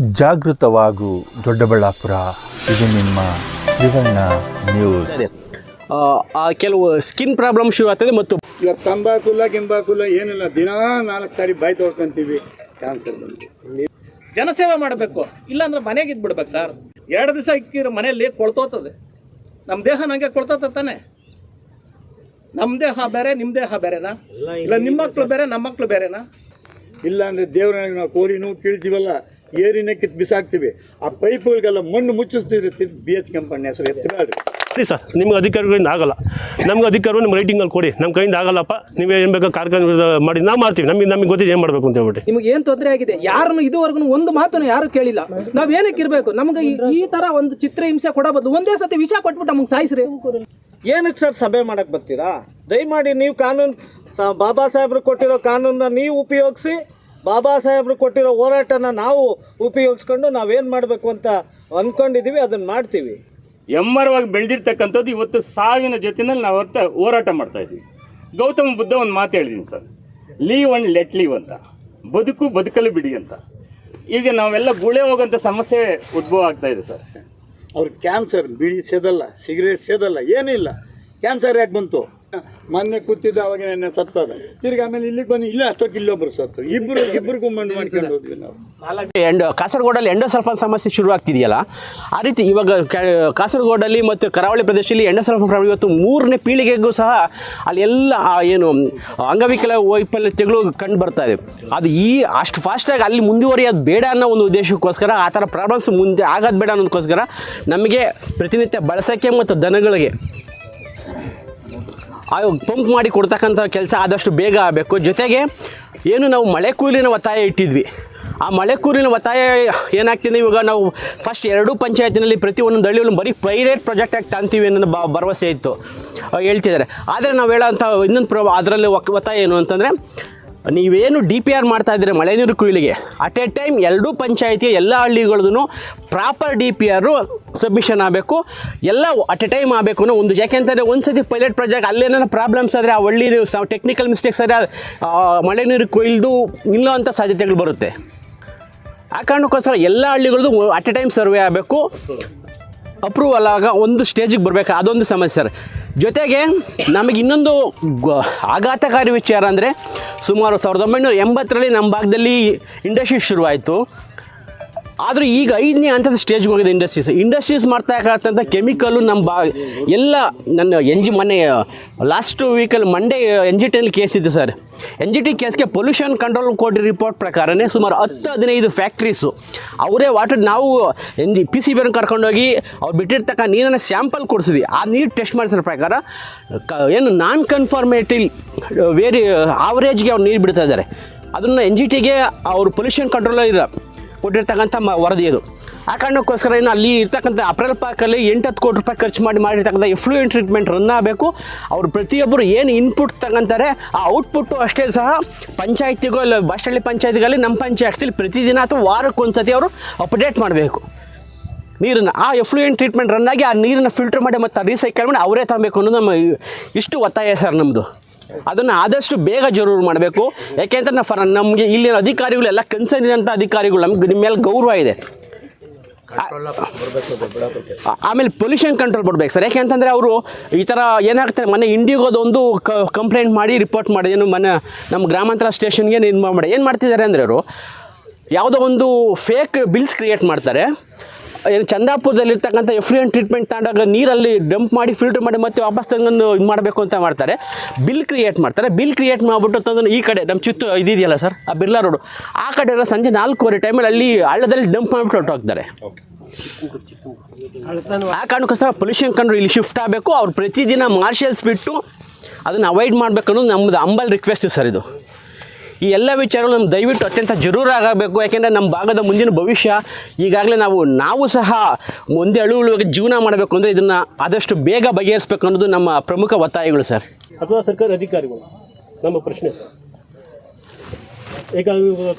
ಜಾಗೃತವಾಗು ದೊಡ್ಡಬಳ್ಳಾಪುರ. ಇದು ನಿಮ್ಮ ತ್ರಿವರ್ಣ ನ್ಯೂಸ್ ಆ, ಕೆಲವು ಸ್ಕಿನ್ ಪ್ರಾಬ್ಲಮ್ ಶುರು ಆಗ್ತದೆ ಮತ್ತು ಇವಾಗ ತಂಬಾಕುಲ್ಲ ಕೆಂಬಾಕುಲ್ಲ ಏನಿಲ್ಲ ದಿನಾ ನಾಲ್ಕು ಸಾರಿ ಬಾಯಿ ತೊಳ್ಕೊಂತೀವಿ. ಕ್ಯಾನ್ಸರ್ ಬಂದು. ಜನಸೇವೆ ಮಾಡಬೇಕು. ಇಲ್ಲಾಂದ್ರೆ ಮನೆಗೆ ಇದ್ಬಿಡ್ಬೇಕು ಸರ್. ಎರಡು ದಿವಸ ಇಕ್ಕಿರೋ ಮನೆಯಲ್ಲಿ ಕೊಳ್ತೋತದೆ. ನಮ್ಮ ದೇಹ ನಂಗೆ ಕೊಳ್ತೋತ ತಾನೆ. ನಮ್ಮ ದೇಹ ಬೇರೆ ನಿಮ್ಮ ದೇಹ ಬೇರೆನಾ? ಇಲ್ಲ ನಿಮ್ಮ ಮಕ್ಕಳು ಬೇರೆ ನಮ್ಮ ಮಕ್ಕಳು ಬೇರೆನಾ? ಇಲ್ಲ ಅಂದ್ರೆ ದೇವ್ರ ನಾವು ಕೋರಿನೂ ಕೀಳ್ತೀವಲ್ಲ ಏರಿನ ಕಿತ್ತು ಬಿಸಾಕ್ತೀವಿ. ಆ ಪೈಪ್ಗಳಿಗೆಲ್ಲ ಮಣ್ಣು ಮುಚ್ಚಿಸ್ತಿದ್ರೆ ಬಿ ಎಚ್ ಕಂಪನಿ ಹೆಸರು ಎತ್ತಬೇಡ್ರಿ ಸರಿ ಸರ್ ನಿಮ್ಗೆ ಅಧಿಕಾರಿಗಳಿಂದ ಆಗಲ್ಲ. ನಮ್ಗೆ ಅಧಿಕಾರವನ್ನು ನಿಮ್ಮ ರೈಟಿಂಗಲ್ಲಿ ಕೊಡಿ. ನಮ್ಮ ಕೈಯಿಂದ ಆಗಲ್ಲಪ್ಪ. ನೀವೇ ಏನು ಬೇಕಾ ಕಾರ್ಖಾನೆ ಮಾಡಿ ನಾವು ಮಾಡ್ತೀವಿ. ನಮಗೆ ನಮಗೆ ಗೊತ್ತಿದೆ ಏನು ಮಾಡಬೇಕು ಅಂತ ಹೇಳ್ಬಿಟ್ಟು. ನಿಮಗೆ ಏನು ತೊಂದರೆ ಆಗಿದೆ? ಯಾರನ್ನು ಇದುವರೆಗೂ ಒಂದು ಮಾತನ್ನು ಯಾರು ಕೇಳಿಲ್ಲ. ನಾವು ಏನಕ್ಕೆ ಇರಬೇಕು? ನಮಗೆ ಈ- ಥರ ತರ ಒಂದು ಚಿತ್ರ ಹಿಂಸೆ ಬದಲು ಒಂದೇ ಸತಿ ವಿಷಯ ಕೊಟ್ಬಿಟ್ಟು ನಮ್ಗೆ ಸಾಯಿಸ್ರಿ. ಏನಕ್ಕೆ ಸರ್ ಸಭೆ ಮಾಡಕ್ಕೆ ಬರ್ತೀರಾ? ದಯಮಾಡಿ ನೀವು ಕಾನೂನು ಬಾಬಾ ಸಾಹೇಬ್ರು ಕೊಟ್ಟಿರೋ ಕಾನೂನನ್ನ ನೀವು ಉಪಯೋಗಿಸಿ ಬಾಬಾ ಸಾಹೇಬ್ರು ಕೊಟ್ಟಿರೋ ಹೋರಾಟನ ನಾವು ಉಪಯೋಗಿಸ್ಕೊಂಡು ನಾವೇನು ಮಾಡಬೇಕು ಅಂತ ಅಂದ್ಕೊಂಡಿದ್ದೀವಿ ಅದನ್ನು ಮಾಡ್ತೀವಿ. ಎಮ್ಮರವಾಗಿ ಬೆಳೆದಿರ್ತಕ್ಕಂಥದ್ದು ಇವತ್ತು ಸಾವಿನ ಜೊತೆನಲ್ಲಿ ನಾವು ಅವತ್ತ ಹೋರಾಟ ಮಾಡ್ತಾ ಇದ್ದೀವಿ. ಗೌತಮ ಬುದ್ಧ ಒಂದು ಮಾತು ಹೇಳಿದ್ದೀನಿ sir. Live and let live ಅಂತ. ಬದುಕು ಬದುಕಲು ಬಿಡಿ ಅಂತ. ಈಗ ನಾವೆಲ್ಲ ಗುಳೆ ಹೋಗೋಂಥ ಸಮಸ್ಯೆ ಉದ್ಭವ ಆಗ್ತಾ ಇದೆ ಸರ್. ಅವ್ರಿಗೆ ಕ್ಯಾನ್ಸರ್ ಬಿಡಿ ಸೇದಲ್ಲ ಸಿಗರೇಟ್ ಸೇದಲ್ಲ ಏನಿಲ್ಲ. ಕ್ಯಾನ್ಸರ್ ಯಾಕೆ ಬಂತು? ಮೊನ್ನೆ ಕೂತಿದ್ದ ಅವಾಗ ನನ್ನ ಸತ್ತದ. ತಿರ್ಗಿ ಆಮೇಲೆ ಇಲ್ಲಿಗೆ ಬಂದು ಇಲ್ಲೇ ಅಷ್ಟೊತ್ತು ಇಲ್ಲೊಬ್ರು ಸತ್ತು. ಇಬ್ಬರು ಇಬ್ಬರು ಗುಮ್ಮಂಡು ಮಾಡ್ಕೊಂಡು ಹೋದ್ವಿ ನಾವು. ಎಂಡ್ ಕಾಸರಗೋಡಲ್ಲಿ ಎಂಡೋಸಲ್ಫಾನ್ ಸಮಸ್ಯೆ ಶುರುವಾಗ್ತಿದೆಯಲ್ಲ? ಆ ರೀತಿ ಇವಾಗ ಕಾಸರಗೋಡಲ್ಲಿ ಮತ್ತು ಕರಾವಳಿ ಪ್ರದೇಶದಲ್ಲಿ ಎಂಡೋಸಲ್ಫಾನ್ ಇವತ್ತು ಮೂರನೇ ಪೀಳಿಗೆಗೂ ಸಹ ಅಲ್ಲಿ ಎಲ್ಲ ಏನು, ಅಂಗವಿಕಲ ವೈಫಲ್ಯತೆಗಳು ಕಂಡು ಬರ್ತಾ ಇದೆ. ಅದು ಈ ಅಷ್ಟು ಫಾಸ್ಟಾಗಿ ಅಲ್ಲಿ ಮುಂದುವರಿಯೋದು ಬೇಡ ಅನ್ನೋ ಒಂದು ಉದ್ದೇಶಕ್ಕೋಸ್ಕರ, ಆ ಥರ ಪ್ರಾಬ್ಲಮ್ಸ್ ಮುಂದೆ ಆಗೋದು ಬೇಡ ಅನ್ನೋದಕ್ಕೋಸ್ಕರ ನಮಗೆ ಪ್ರತಿನಿತ್ಯ ಬಳಸೋಕ್ಕೆ ಮತ್ತು ದನಗಳಿಗೆ ಪಂಪ್ ಮಾಡಿ ಕೊಡ್ತಕ್ಕಂಥ ಕೆಲಸ ಆದಷ್ಟು ಬೇಗ ಆಗಬೇಕು. ಜೊತೆಗೆ ಏನು ನಾವು ಮಳೆ ಕೂಲಿನ ಒತ್ತಾಯ ಇಟ್ಟಿದ್ವಿ. ಆ ಮಳೆ ಕೂಲಿನ ಒತ್ತಾಯ ಏನಾಗ್ತಿದೆ? ಇವಾಗ ನಾವು ಫಸ್ಟ್ ಎರಡೂ ಪಂಚಾಯತಿನಲ್ಲಿ ಪ್ರತಿ ಒಂದೊಂದು ಹಳ್ಳಿಯಲ್ಲೂ ಬರೀ ಪ್ರೈವೇಟ್ ಪ್ರಾಜೆಕ್ಟ್ ಆಗಿ ತಾಂತೀವಿ ಅನ್ನೋ ಬ, ಭರವಸೆ ಇತ್ತು. ಹೇಳ್ತಿದ್ದಾರೆ. ಆದರೆ ನಾವು ಹೇಳೋಂಥ ಇನ್ನೊಂದು ಪ್ರ, ಅದರಲ್ಲಿ ಒತ್ತಾಯ ಏನು ಅಂತಂದರೆ ನೀವೇನು ಡಿ ಪಿ ಆರ್ ಮಾಡ್ತಾ ಇದ್ದೀರಿ ಮಳೆ ನೀರು ಕುಯ್ಲಿಗೆ? ಅಟ್ ಎ ಟೈಮ್ ಎರಡೂ ಪಂಚಾಯತಿಯ ಎಲ್ಲ ಹಳ್ಳಿಗಳದ್ದು proper D P R submission ಆಗಬೇಕು. ಎಲ್ಲ ಅಟ್ ಎ ಟೈಮ್ ಆಗಬೇಕು ಅನ್ನೋ ಒಂದು ಯಾಕೆಂತಂದರೆ ಒಂದು ಸತಿ ಪೈಲಟ್ ಪ್ರಾಜೆಕ್ಟ್ ಅಲ್ಲೇನೋ ಪ್ರಾಬ್ಲಮ್ಸ್ ಆದರೆ ಆ ಹಳ್ಳಿ ಟೆಕ್ನಿಕಲ್ ಮಿಸ್ಟೇಕ್ಸ್ ಆದರೆ ಮಳೆ ನೀರು ಕೊಯ್ದು ನಿಲ್ಲೋ ಅಂಥ ಸಾಧ್ಯತೆಗಳು ಬರುತ್ತೆ. ಆ ಕಾರಣಕ್ಕೋಸ್ಕರ ಎಲ್ಲ ಹಳ್ಳಿಗಳದ್ದು ಅಟ್ ಎ ಟೈಮ್ ಸರ್ವೆ ಆಗಬೇಕು. ಅಪ್ರೂವಲ್ ಆಗ ಒಂದು ಸ್ಟೇಜಿಗೆ ಬರಬೇಕು? ಅದೊಂದು ಸಮಸ್ಯೆ ಸರ್. ಜೊತೆಗೆ ನಮಗೆ ಇನ್ನೊಂದು ಆಘಾತಕಾರಿ ವಿಚಾರ ಅಂದರೆ ಸುಮಾರು ಸಾವಿರದ ಒಂಬೈನೂರ ಎಂಬತ್ತರಲ್ಲಿ ನಮ್ಮ ಭಾಗದಲ್ಲಿ ಇಂಡಸ್ಟ್ರೀಸ್ ಶುರುವಾಯಿತು. ಆದರೂ ಈಗ ಐದನೇ ಹಂತದ ಸ್ಟೇಜ್ಗೆ ಹೋಗಿದೆ ಇಂಡಸ್ಟ್ರೀಸ್ ಇಂಡಸ್ಟ್ರೀಸ್ ಮಾಡ್ತಾ ಇರ್ತಕ್ಕಂಥ ಕೆಮಿಕಲ್ಲು ನಮ್ಮ ಬಾ ಎಲ್ಲ ನನ್ನ ಎನ್ ಜಿ ಮೊನ್ನೆ ಲಾಸ್ಟು ವೀಕಲ್ಲಿ ಮಂಡೇ ಎನ್ ಜಿ ಕೇಸ್ ಇತ್ತು ಸರ್. ಎನ್ ಜಿ ಟಿ ಕೇಸ್ಗೆ ಪೊಲ್ಯೂಷನ್ ಕಂಟ್ರೋಲ್ ಕೋಡ್ ರಿಪೋರ್ಟ್ ಪ್ರಕಾರನೇ ಸುಮಾರು ಹತ್ತು ಹದಿನೈದು ಫ್ಯಾಕ್ಟ್ರೀಸು ಅವರೇ ವಾಟರ್ ನಾವು ಎನ್ ಜಿ ಪಿ ಸಿ ಬಿಯನ್ನು ಕರ್ಕೊಂಡೋಗಿ ಅವ್ರು ಬಿಟ್ಟಿರ್ತಕ್ಕ ನೀರನ್ನು ಸ್ಯಾಂಪಲ್ ಕೊಡಿಸಿದ್ವಿ. ಆ ನೀರು ಟೆಸ್ಟ್ ಮಾಡಿಸಿದ ಪ್ರಕಾರ ಕ ಏನು ನಾನ್ ಕನ್ಫಾರ್ಮೇಟಿವ್ ವೇರಿ ಆವರೇಜ್ಗೆ ಅವ್ರು ನೀರು ಬಿಡ್ತಾ ಇದ್ದಾರೆ. ಅದನ್ನು ಎನ್ ಜಿ ಟಿಗೆ ಅವರು ಪೊಲ್ಯೂಷನ್ ಕಂಟ್ರೋಲ್ ಇರೋ ಕೊಟ್ಟಿರ್ತಕ್ಕಂಥ ಮ ವರದಿ ಅದು. ಆ ಕಾರಣಕ್ಕೋಸ್ಕರ ಏನು ಅಲ್ಲಿ ಇರ್ತಕ್ಕಂಥ ಅಪ್ರೆಲ್ ಪಾರ್ಕಲ್ಲಿ ಎಂಟು ಹತ್ತು ಕೋಟಿ ರೂಪಾಯಿ ಖರ್ಚು ಮಾಡಿ ಮಾಡಿರ್ತಕ್ಕಂಥ ಎಫ್ಲೂಯೆಂಟ್ ಟ್ರೀಟ್ಮೆಂಟ್ ರನ್ ಆಗಬೇಕು. ಅವರು ಪ್ರತಿಯೊಬ್ಬರು ಏನು ಇನ್ಪುಟ್ ತಗೊಂತಾರೆ, ಆ ಔಟ್ಪುಟ್ಟು ಅಷ್ಟೇ ಸಹ ಪಂಚಾಯತಿಗೂ ಇಲ್ಲ ಬಸ್ಟಳ್ಳಿ ಪಂಚಾಯತಿಗಲ್ಲಿ ನಮ್ಮ ಪಂಚಾಯತಿಲಿ ಪ್ರತಿದಿನ ಅಥವಾ ವಾರಕ್ಕೊಂದ್ಸತಿ ಅವರು ಅಪ್ಡೇಟ್ ಮಾಡಬೇಕು. ನೀರನ್ನು, ಆ ಎಫ್ಲೂಯೆಂಟ್ ಟ್ರೀಟ್ಮೆಂಟ್ ರನ್ ಆಗಿ ಆ ನೀರನ್ನು ಫಿಲ್ಟರ್ ಮಾಡಿ ಮತ್ತು ರೀಸೈಕಲ್ ಮಾಡಿ ಅವರೇ ತಗೊಬೇಕು ಅನ್ನೋದು ನಮ್ಮ ಇಷ್ಟು ಒತ್ತಾಯ ಸರ್ ನಮ್ಮದು ಅದನ್ನು ಆದಷ್ಟು ಬೇಗ ಜರೂರು ಮಾಡಬೇಕು. ಯಾಕೆಂದ್ರೆ ನಮಗೆ ಇಲ್ಲಿನ ಅಧಿಕಾರಿಗಳು ಎಲ್ಲ ಕನ್ಸರ್ನ್ ಇರೋಂಥ ಅಧಿಕಾರಿಗಳು, ನಮ್ಗೆ ನಿಮ್ಮ ಮೇಲೆ ಗೌರವ ಇದೆ. ಆಮೇಲೆ ಪೊಲ್ಯೂಷನ್ ಕಂಟ್ರೋಲ್ ಕೊಡ್ಬೇಕು ಸರ್. ಯಾಕೆಂತಂದರೆ ಅವರು ಈ ಥರ ಏನಾಗ್ತಾರೆ ಮೊನ್ನೆ ಇಂಡಿಗೋದೊಂದು ಕಂಪ್ಲೇಂಟ್ ಮಾಡಿ ರಿಪೋರ್ಟ್ ಮಾಡಿ, ಏನು ಮೊನ್ನೆ ನಮ್ಮ ಗ್ರಾಮಾಂತರ ಸ್ಟೇಷನ್ಗೆ ಇದು ಮಾಡಿ ಏನು ಮಾಡ್ತಿದ್ದಾರೆ ಅಂದರೆ ಅವರು, ಯಾವುದೋ ಒಂದು ಫೇಕ್ ಬಿಲ್ಸ್ ಕ್ರಿಯೇಟ್ ಮಾಡ್ತಾರೆ. ಏನು ಚಂದಾಪುರದಲ್ಲಿರ್ತಕ್ಕಂಥ ಎಫ್ಲೂಯೆಂಟ್ ಟ್ರೀಟ್ಮೆಂಟ್ ತಗೊಂಡಾಗ ನೀರಲ್ಲಿ ಡಂಪ್ ಮಾಡಿ, ಫಿಲ್ಟರ್ ಮಾಡಿ ಮತ್ತೆ ವಾಪಸ್ ತಂದು ಇದು ಮಾಡಬೇಕು ಅಂತ ಮಾಡ್ತಾರೆ. ಬಿಲ್ ಕ್ರಿಯೇಟ್ ಮಾಡ್ತಾರೆ. ಬಿಲ್ ಕ್ರಿಯೇಟ್ ಮಾಡಿಬಿಟ್ಟು ತಂದು ಈ ಕಡೆ ನಮ್ಮ ಚಿತ್ತು ಇದೆಯಲ್ಲ ಸರ್? ಆ ಬಿರ್ಲಾ ರೋಡು. ಆ ಕಡೆ ಎಲ್ಲ ಸಂಜೆ ನಾಲ್ಕೂವರೆ ಟೈಮಲ್ಲಿ ಅಲ್ಲಿ ಹಳ್ಳದಲ್ಲಿ ಡಂಪ್ ಮಾಡಿಬಿಟ್ಟು ಹೊರಟೋಗ್ತಾರೆ. ಆ ಕಾರಣಕ್ಕೋಸ್ಕರ ಪೊಲ್ಯೂಷನ್ ಕಂಡ್ರೆ ಇಲ್ಲಿ ಶಿಫ್ಟ್ ಆಗಬೇಕು. ಅವ್ರು ಪ್ರತಿದಿನ ಮಾರ್ಷಲ್ಸ್ ಬಿಟ್ಟು ಅದನ್ನು ಅವಾಯ್ಡ್ ಮಾಡಬೇಕು ಅನ್ನೋದು ನಮ್ಮದು ಅಂಬಲ್ ರಿಕ್ವೆಸ್ಟ್ ಸರ್ ಇದು. ಈ ಎಲ್ಲ ವಿಚಾರಗಳು ನಮ್ಮ ದಯವಿಟ್ಟು ಅತ್ಯಂತ ಜರೂರ ಆಗಬೇಕು ಯಾಕೆಂದರೆ ನಮ್ಮ ಭಾಗದ ಮುಂದಿನ ಭವಿಷ್ಯ ಈಗಾಗಲೇ ನಾವು ನಾವು ಸಹ ಮುಂದೆ ಅಳುವಳುವಾಗಿ ಜೀವನ ಮಾಡಬೇಕು ಅಂದರೆ ಇದನ್ನು ಆದಷ್ಟು ಬೇಗ ಬಗೆಹರಿಸಬೇಕು ಅನ್ನೋದು ನಮ್ಮ ಪ್ರಮುಖ ಒತ್ತಾಯಗಳು ಸರ್. ಅಥವಾ ಸರ್ಕಾರಿ ಅಧಿಕಾರಿಗಳು? ನಮ್ಮ ಪ್ರಶ್ನೆ ಸರ್. ಈಗ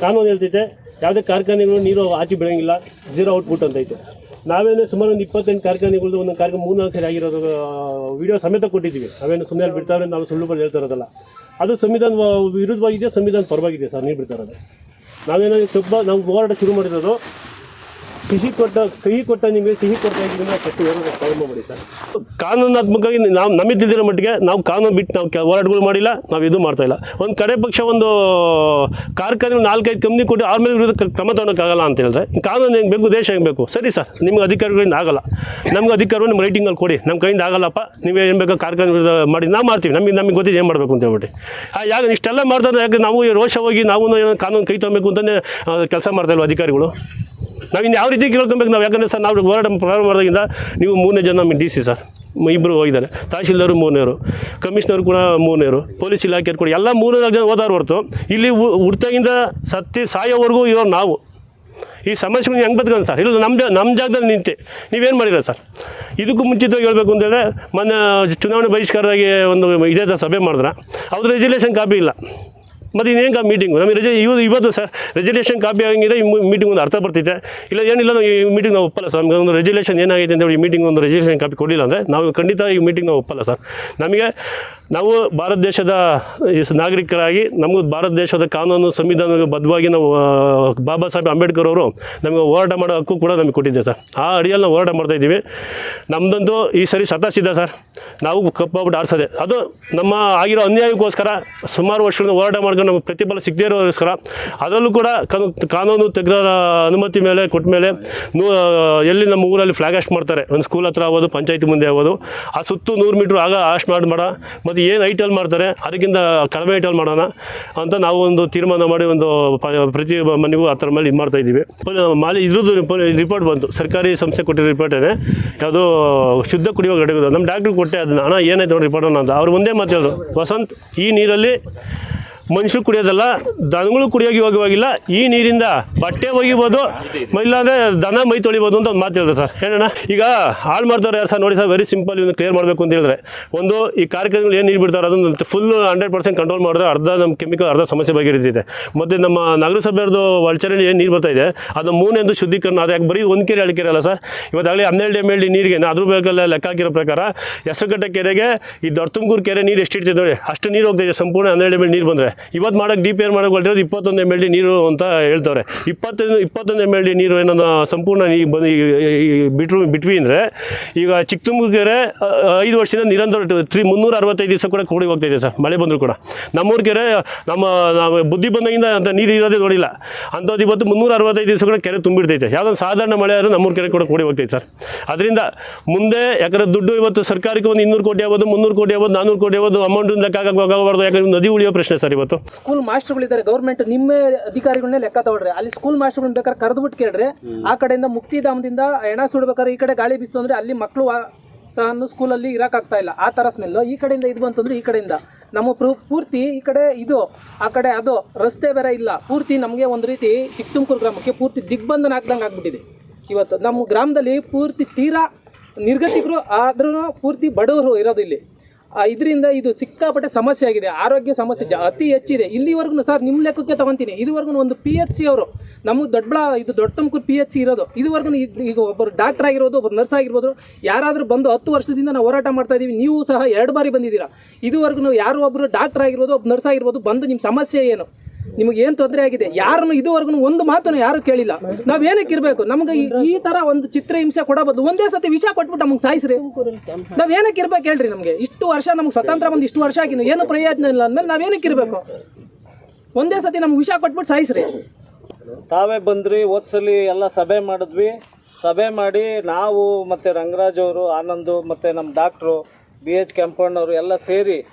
ಕಾನೂನು ಹೇಳ್ತೈತೆ, ಯಾವುದೇ ಕಾರ್ಖಾನೆಗಳು ನೀರು ಆಚೆ ಬೆಳೆಯಂಗಿಲ್ಲ ಜೀರೋ ಔಟ್ಪುಟ್ ಅಂತ ಐತೆ. ನಾವೇನು ಸುಮಾರು ಒಂದು ಇಪ್ಪತ್ತೆಂಟು ಕಾರ್ಖಾನೆಗಳು ಒಂದೊಂದು ಕಾರ್ಯಕ್ರಮ ಮೂರು ನಾಲ್ಕು ಸರಿ ಆಗಿರೋದು ವಿಡಿಯೋ ಸಮೇತ ಕೊಟ್ಟಿದ್ದೀವಿ. ನಾವೇನು ಸುಮ್ಮನೆ ಬಿಡ್ತಾವ್ರೆ ನಾವು ಸುಳ್ಳು ಬಂದು ಹೇಳ್ತಾ ಇರೋದಲ್ಲ. ಅದು ಸಂವಿಧಾನ ವಿರುದ್ಧವಾಗಿದೆ ಸಂವಿಧಾನ ಪರವಾಗಿದೆ ಸರ್? ನೀವು ಬಿಡ್ತಾ ಇರೋದು. ನಾವೇನೋ ಸ್ವಲ್ಪ ನಾವು ಹೋರಾಟ ಶುರು ಮಾಡಿರೋದು ಸಿಹಿ ಕೊಟ್ಟ ಕಹಿ ಕೊಟ್ಟ ನಿಮಗೆ, ಸಿಹಿ ಫಸ್ಟ್ ಪ್ರಾರಂಭ ಮಾಡಿ ಸರ್. ಕಾನೂನಾತ್ಮಕವಾಗಿ ನಾವು ನಮಗೆ ಮಟ್ಟಿಗೆ ನಾವು ಕಾನೂನು ಬಿಟ್ಟು ನಾವು ಹೋರಾಟಗಳು ಮಾಡಿಲ್ಲ, ನಾವು ಇದು ಮಾಡ್ತಾ ಇಲ್ಲ. ಒಂದು ಕಡೆ ಪಕ್ಷ ಒಂದು ಕಾರ್ಖಾನೆ ನಾಲ್ಕೈದು ಕಂಪ್ನಿ ಕೊಟ್ಟು ಅವ್ರ ಮೇಲೆ ವಿರುದ್ಧ ಕ್ರಮ ತಗೊಳಕ್ಕಾಗಲ್ಲ ಅಂತ ಹೇಳಿದ್ರೆ ಕಾನೂನು ಹೆಂಗೆ ಬೇಕು ದೇಶ ಹೆಂಗೆ ಬೇಕು? ಸರಿ ಸರ್, ನಿಮ್ಗೆ ಅಧಿಕಾರಿಗಳಿಂದ ಆಗಲ್ಲ. ನಮ್ಗೆ ಅಧಿಕಾರ ನಿಮ್ಮ ರೈಟಿಂಗಲ್ಲಿ ಕೊಡಿ. ನಮ್ಮ ಕೈಯಿಂದ ಆಗಲ್ಲಪ್ಪ, ನೀವೇ ಏನು ಬೇಕೋ ಕಾರ್ಖಾನೆ ವಿರುದ್ಧ ಮಾಡಿ, ನಾವು ಮಾಡ್ತೀವಿ. ನಮಗೆ ನಮಗೆ ಗೊತ್ತಿದೆ ಏನು ಮಾಡಬೇಕು ಅಂತ ಹೇಳ್ಬಿಟ್ಟು. ಯಾಕೆ ಇಷ್ಟೆಲ್ಲ ಮಾಡ್ತಾರೆ ಯಾಕೆ ನಾವು ರೋಷ ಹೋಗಿ ನಾವು ಏನೋ ಕಾನೂನು ಕೈ ತೊಗೊಬೇಕು ಅಂತಲೇ ಕೆಲಸ ಮಾಡ್ತಾ ಇಲ್ವ ಅಧಿಕಾರಿಗಳು? ನಾವು ಇನ್ನು ಯಾವ ರೀತಿ ಕೇಳ್ಕೊಬೇಕು ನಾವು? ಯಾಕಂದರೆ ಸರ್, ನಾವು ಹೋರಾಟ ಪ್ರಾರಂಭ ಮಾಡಿದಾಗಿಂದ ನೀವು ಮೂರನೇ ಜನ ಡಿ ಸಿ ಸರ್. ಇಬ್ಬರು ಹೋಗಿದ್ದಾರೆ. ತಹಶೀಲ್ದಾರು ಮೂರನೇರು, ಕಮಿಷನರ್ ಕೂಡ ಮೂರನೇರು, ಪೊಲೀಸ್ ಇಲಾಖೆ ಕೂಡ ಎಲ್ಲ ಮೂರು ನಾಲ್ಕು ಜನ ಓದಾರು ಹೊರತು ಇಲ್ಲಿ ಹುಡ್ತಾಗಿಂದ ಸತ್ತಿ ಸಾಯೋವರೆಗೂ ಇರೋ ನಾವು. ಈ ಸಮಸ್ಯೆಗಳನ್ನ ಹೆಂಗೆ ಬದುಕೋಣ ಸರ್? ಇಲ್ಲ ನಮ್ಮ ನಮ್ಮ ಜಾಗದಲ್ಲಿ ನಿಂತೆ. ನೀವೇನು ಮಾಡಿರ ಸರ್? ಇದಕ್ಕೂ ಮುಂಚಿತವಾಗಿ ಹೇಳಬೇಕು ಅಂತಂದರೆ ಮೊನ್ನೆ ಚುನಾವಣೆ ಬಹಿಷ್ಕಾರದಾಗಿ ಒಂದು ಇದೇ ಸಭೆ ಮಾಡಿದ್ರೆ. ಅವ್ರ ರೆಜುಲೇಷನ್ ಕಾಪಿ ಇಲ್ಲ. ಮತ್ತು ಇನ್ನೇನು ಮೀಟಿಂಗು ನಮಗೆ ರೆಜೆ ಇವತ್ತು ಇವತ್ತು ಸರ್ ರೆಜಲ್ಯೂಷನ್ ಕಾಪಿ ಆಗಿದ್ರೆ ಈ ಮೀಟಿಂಗ್ ಒಂದು ಅರ್ಥ ಬರ್ತಿದೆ. ಇಲ್ಲ, ಏನಿಲ್ಲ ನಾವು ಈ ಮೀಟಿಂಗ್ ನಾವು ಒಪ್ಪಲ್ಲ ಸರ್. ನಮಗೆ ಒಂದು ರೆಜುಲೇಷನ್ ಏನಾಗಿದೆ ಅಂತ ಈ ಮೀಟಿಂಗ್ ಒಂದು ರೆಜುಲೇಷನ್ ಕಾಪಿ ಕೊಡಲಿಲ್ಲ ಅಂದರೆ ನಾವು ಖಂಡಿತ ಈ ಮೀಟಿಂಗ್ ನಾವು ಒಪ್ಪಲ್ಲ ಸರ್. ನಮಗೆ ನಾವು ಭಾರತ ದೇಶದ ನಾಗರಿಕರಾಗಿ ನಮಗೂ ಭಾರತ ದೇಶದ ಕಾನೂನು ಸಂವಿಧಾನ ಬದ್ಧವಾಗಿ ನಾವು ಬಾಬಾ ಸಾಹೇಬ್ ಅಂಬೇಡ್ಕರ್ ಅವರು ನಮಗೆ ಹೋರಾಟ ಮಾಡೋ ಹಕ್ಕು ಕೂಡ ನಮಗೆ ಕೊಟ್ಟಿದ್ದೆ ಸರ್. ಆ ಅಡಿಯಲ್ಲಿ ನಾವು ಹೋರಾಟ ಮಾಡ್ತಾ ಇದ್ದೀವಿ. ನಮ್ಮದಂತೂ ಈ ಸರಿ ಸತಾಸಿದ್ದ ಸರ್. ನಾವು ಕಪ್ಪಾಗ್ಬಿಟ್ಟು ಆರಿಸೋದೆ ಅದು ನಮ್ಮ ಆಗಿರೋ ಅನ್ಯಾಯಕ್ಕೋಸ್ಕರ ಸುಮಾರು ವರ್ಷಗಳಿಂದ ಹೋರಾಟ ಮಾಡ್ಕೊಂಡು ನಮಗೆ ಪ್ರತಿಫಲ ಸಿಗದೇ ಇರೋದಕ್ಕೋಸ್ಕರ ಅದರಲ್ಲೂ ಕೂಡ ಕಾನೂ, ಕಾನೂನು ತಜ್ಞರ ಅನುಮತಿ ಮೇಲೆ, ಕೊಟ್ಟ ಮೇಲೆ ನೂ, ಎಲ್ಲಿ ನಮ್ಮ ಊರಲ್ಲಿ ಫ್ಲಾಗ್ ಆಶ್ ಮಾಡ್ತಾರೆ. ಒಂದು ಸ್ಕೂಲ್ ಹತ್ರ ಆಗೋದು ಪಂಚಾಯತಿ ಮುಂದೆ ಆಗೋದು ಆ ಸುತ್ತು ನೂರು ಮೀಟ್ರ್ ಆಗ ಆಶ್ ಮಾಡಿ, ಮಾಡ. ಮತ್ತು ಏನು ಐಟಲ್ ಮಾಡ್ತಾರೆ, ಅದಕ್ಕಿಂತ ಕಡಿಮೆ ಐಟಲ್ ಮಾಡೋಣ ಅಂತ ನಾವು ಒಂದು ತೀರ್ಮಾನ ಮಾಡಿ ಒಂದು ಪ್ರತಿ ಮನೆಗೂ ಆ ಥರ ಮೇಲೆ ಇದು ಮಾಡ್ತಾ ಇದ್ದೀವಿ. ಮಾಲಿ ಇದ್ರದ್ದು ರಿಪೋರ್ಟ್ ಬಂತು. ಸರ್ಕಾರಿ ಸಂಸ್ಥೆ ಕೊಟ್ಟಿರೋ ರಿಪೋರ್ಟೇನೆ ಯಾವುದು ಶುದ್ಧ ಕುಡಿಯುವ ಘಟಕದ ನಮ್ಮ ಡಾಕ್ಟ್ರಿಗೆ ಕೊಟ್ಟೆ ಅದನ್ನ. ಹಣ ಏನಾಯ್ತು ನೋಡಿ ರಿಪೋರ್ಟ್ ಅಂತ. ಅವ್ರು ಒಂದೇ ಮಾತು ಹೇಳಿದ್ರು. ವಸಂತ್, ಈ ನೀರಲ್ಲಿ ಮನುಷ್ಯರು ಕುಡಿಯೋದಲ್ಲ, ದನಗಳು ಕುಡಿಯೋಕೆ ಯೋಗ್ಯವಾಗಿಲ್ಲ ಈ ನೀರಿಂದ ಬಟ್ಟೆ ಒಗಿಬೋದು ಇಲ್ಲ ಇಲ್ಲಾಂದ್ರೆ ದನ ಮೈ ತೊಳಿಬೋದು ಅಂತ ಒಂದು ಮಾತು ಹೇಳಿದ್ರು ಸರ್. ಹೇಳೋಣ ಈಗ ಹಾಳು ಮಾಡ್ತಾರೆ ಯಾರು ಸರ್ ನೋಡಿ ಸರ್ ವೆರಿ ಸಿಂಪಲ್ ಇವನು ಕ್ಲಿಯರ್ ಮಾಡಬೇಕು ಅಂತ ಹೇಳಿದ್ರೆ. ಒಂದು, ಈ ಕಾರ್ಯಕ್ರಮಗಳು ಏನು ನೀರು ಬಿಡ್ತಾರೆ ಅದನ್ನು ಫುಲ್ ಹಂಡ್ರೆಡ್ ಪರ್ಸೆಂಟ್ ಕಂಟ್ರೋಲ್ ಮಾಡಿದ್ರೆ ಅರ್ಧ ನಮ್ಮ ಕೆಮಿಕಲ್ ಅರ್ಧ ಸಮಸ್ಯೆ ಬಗೆಹರಿದಿದೆ ಮತ್ತು ನಮ್ಮ ನಗರಸಭೆಯವ್ರದ್ದು ಒಳಚರಣೆ ಏನು ನೀರು ಬರ್ತಾ ಇದೆ ಅದು ಮೂನೆಂದು ಶುದ್ಧೀಕರಣ, ಅದು ಯಾಕೆ ಬರೀ ಒಂದು ಕೆರೆ ಕೆರೆ ಅಲ್ಲ ಸರ್? ಇವತ್ತಾಗಲೇ ಹನ್ನೆರಡು ಎಂ ಎಲ್ ಡಿ ನೀರಿಗೆ ಅದ್ರ ಬೇಕಲ್ಲ ಲೆಕ್ಕ ಹಾಕಿರೋ ಪ್ರಕಾರ ಹೆಸರುಘಟ್ಟ ಕೆರೆಗೆ ಈ ದೊಡ್ಡ ಕೆರೆ ನೀರು ಎಷ್ಟಿರ್ತದೆ ನೋಡಿ, ಅಷ್ಟು ನೀರು ಹೋಗ್ತಾಯಿದೆ ಸಂಪೂರ್ಣ ಹನ್ನೆರಡು ಎಂ ಎಲ್ ನೀರು ಬಂದರೆ. ಇವತ್ತು ಮಾಡೋಕ್ಕೆ ಡಿ ಪಿ ಆರ್ ಮಾಡೋಕೆ ಹೊರಟಿರೋದು ಇಪ್ಪತ್ತೊಂದು ಎಂ ಎಲ್ ಡಿ ನೀರು ಅಂತ ಹೇಳ್ತವ್ರೆ. ಇಪ್ಪತ್ತೊಂದು ಇಪ್ಪತ್ತೊಂದು ಎಂ ಎಲ್ ಡಿ ನೀರು ಏನೋ ಸಂಪೂರ್ಣ ಈ ಬಂದು ಬಿಟ್ರು ಬಿಟ್ವಿ ಅಂದರೆ ಈಗ ಚಿಕ್ಕ ತುಮಕೂರು ಐದು ವರ್ಷದಿಂದ ನಿರಂತರ ತ್ರೀ ಮುನ್ನೂರ ಅರವತ್ತೈದು ದಿವಸ ಕೂಡ ಕೂಡಿ ಹೋಗ್ತಾಯಿದೆ ಸರ್, ಮಳೆ ಬಂದರೂ ಕೂಡ. ನಮ್ಮೂರ ಕೆರೆ ನಮ್ಮ, ನಾವು ಬುದ್ಧಿ ಬಂದಾಗಿಂದ ಅಂತ ನೀರು ಇರೋದೇ ನೋಡಿಲ್ಲ. ಅಂಥದ್ದು ಇವತ್ತು ಮುನ್ನೂರ ಅರವತ್ತೈದು ದಿವಸ ಕೂಡ ಕೆರೆ ತುಂಬಿಡ್ತೈತೆ ಯಾವುದೊಂದು ಸಾಧಾರಣ ಮಳೆ ಆದರೂ ನಮ್ಮೂರ ಕೆರೆ ಕೂಡ ಕೂಡಿ ಹೋಗ್ತೈತೆ ಸರ್. ಅದರಿಂದ ಮುಂದೆ, ಯಾಕಂದರೆ ದುಡ್ಡು ಇವತ್ತು ಸರ್ಕಾರಕ್ಕೆ ಒಂದು ಇನ್ನೂರು ಕೋಟಿ ಆಗ್ಬೋದು, ಮುನ್ನೂರು ಕೋಟಿ ಆಗ್ಬೋದು ನಾನ್ನೂರು ಕೋಟಿ ಆಗ್ಬೋದು ಅಮೌಂಟ್ ಲೆಕ್ಕ ಹೋಗಬಾರ್ದು ಯಾಕಂದ್ರೆ ನದಿ ಉಳಿಯೋ ಪ್ರಶ್ನೆ ಸರ್ ಸ್ಕೂಲ್ ಮಾಸ್ಟರ್ಗಳಿದ್ದಾರೆ ಗೌರ್ಮೆಂಟ್ ನಿಮ್ಮ ಅಧಿಕಾರಿಗಳನ್ನೇ ಲೆಕ್ಕ ತಗೊಳ್ರಿ. ಅಲ್ಲಿ ಸ್ಕೂಲ್ ಮಾಸ್ಟರ್ಗಳನ್ನ ಬೇಕಾದ್ರೆ ಕರೆದ್ಬಿಟ್ಟು ಕೇಳ್ರಿ. ಆ ಕಡೆಯಿಂದ ಮುಕ್ತಿಧಾಮದಿಂದ ಎಣ ಸುಡ್ಬೇಕಾದ್ರೆ ಈ ಕಡೆ ಗಾಳಿ ಬಿಸ್ತು ಅಂದ್ರೆ ಅಲ್ಲಿ ಮಕ್ಕಳು ಸಹ ಸ್ಕೂಲಲ್ಲಿ ಇರೋಕ್ಕಾಗ್ತಾ ಇಲ್ಲ. ಆ ಥರ ಸ್ಮೆಲ್ಲು ಈ ಕಡೆಯಿಂದ ಇದು ಬಂತಂದ್ರೆ ಈ ಕಡೆಯಿಂದ. ನಮ್ಮ ಪ್ರೂ- ಪೂರ್ತಿ ಈ ಕಡೆ ಇದು ಆ ಕಡೆ ಅದು ರಸ್ತೆ ಬೇರೆ ಇಲ್ಲ. ಪೂರ್ತಿ ನಮಗೆ ಒಂದು ರೀತಿ ಚಿಕ್ಕ ತುಮಕೂರು ಗ್ರಾಮಕ್ಕೆ ಪೂರ್ತಿ ದಿಗ್ಬಂಧನ ಆಗ್ದಂಗೆ ಆಗ್ಬಿಟ್ಟಿದೆ. ಇವತ್ತು ನಮ್ಮ ಗ್ರಾಮದಲ್ಲಿ ಪೂರ್ತಿ ತೀರಾ ನಿರ್ಗತಿಕರು ಆದ್ರೂ ಪೂರ್ತಿ ಬಡವರು ಇರೋದು ಇಲ್ಲಿ. ಇದರಿಂದ ಇದು ಸಿಕ್ಕಾಪಟ್ಟೆ ಸಮಸ್ಯೆ ಆಗಿದೆ. ಆರೋಗ್ಯ ಸಮಸ್ಯೆ ಅತಿ ಹೆಚ್ಚಿದೆ. ಇಲ್ಲಿವರೆಗೂ ಸರ್ ನಿಮ್ಮ ಲೆಕ್ಕಕ್ಕೆ ತಗೊಂತೀನಿ. ಇದುವರೆಗೂ ಒಂದು ಪಿ ಎಚ್ ಸಿ ಅವರು, ನಮಗೆ ದೊಡ್ಡ ಇದು ದೊಡ್ಡ ತುಮಕೂರು ಪಿ ಎಚ್ ಸಿ ಇರೋದು ಇದುವರೆಗೂ ಈಗ ಒಬ್ಬರು ಡಾಕ್ಟರ್ ಆಗಿರೋದು ಒಬ್ಬರು ನರ್ಸ್ ಆಗಿರ್ಬೋದು, ಯಾರಾದರೂ ಬಂದು ಹತ್ತು ವರ್ಷದಿಂದ ನಾವು ಹೋರಾಟ ಮಾಡ್ತಾ ಇದ್ದೀವಿ ನೀವು ಸಹ ಎರಡು ಬಾರಿ ಬಂದಿದ್ದೀರಾ. ಇದುವರೆಗೂ ಯಾರು ಒಬ್ಬರು ಡಾಕ್ಟರ್ ಆಗಿರ್ಬೋದು ಒಬ್ಬ ನರ್ಸ್ ಆಗಿರ್ಬೋದು, ಬಂದು ನಿಮ್ಮ ಸಮಸ್ಯೆ ಏನು? ನಿಮಗೆ ಏನು ತೊಂದರೆ ಆಗಿದೆ? ಯಾರನ್ನು ಇದುವರೆಗೂ ಒಂದು ಮಾತನ್ನು ಯಾರು ಕೇಳಿಲ್ಲ. ನಾವ್ ಏನಕ್ಕೆ ಇರಬೇಕು ನಮ್ಗೆ ಈ- ತರ ಒಂದು ಚಿತ್ರ ಹಿಂಸೆ ಕೊಡೋ ಬದಲು ಒಂದೇ ಸತಿ ವಿಷ ಕೊಟ್ಬಿಟ್ಟು ನಮ್ಗೆ ಸಾಯಿಸ್ರಿ. ನಾವ್ ಏನಕ್ಕೆ ಇರ್ಬೇಕು ಹೇಳ್ರಿ ನಮಗೆ? ಇಷ್ಟು ವರ್ಷ ನಮ್ಗೆ ಸ್ವತಂತ್ರ ಬಂದು ಇಷ್ಟು ವರ್ಷ ಆಗಿನ ಏನು ಪ್ರಯೋಜನ ಇಲ್ಲ ಅಂದ್ಮೇಲೆ ನಾವ್ ಏನಕ್ಕೆ ಇರಬೇಕು ಒಂದೇ ಸತಿ ನಮ್ಗೆ ವಿಷ ಕೊಟ್ಬಿಟ್ಟು ಸಾಯಿಸ್ರಿ. ತಾವೇ ಬಂದ್ರಿ ಓದ್ಸಲಿ ಎಲ್ಲ ಸಭೆ ಮಾಡಿದ್ವಿ. ಸಭೆ ಮಾಡಿ ನಾವು ಮತ್ತು ರಂಗರಾಜ್ ಅವರು, ಆನಂದು ಮತ್ತು ನಮ್ಮ ಡಾಕ್ಟ್ರು, ಬಿ ಎಚ್ ಕೆಂಪಣ್ಣವರು ಎಲ್ಲ ಸೇರಿ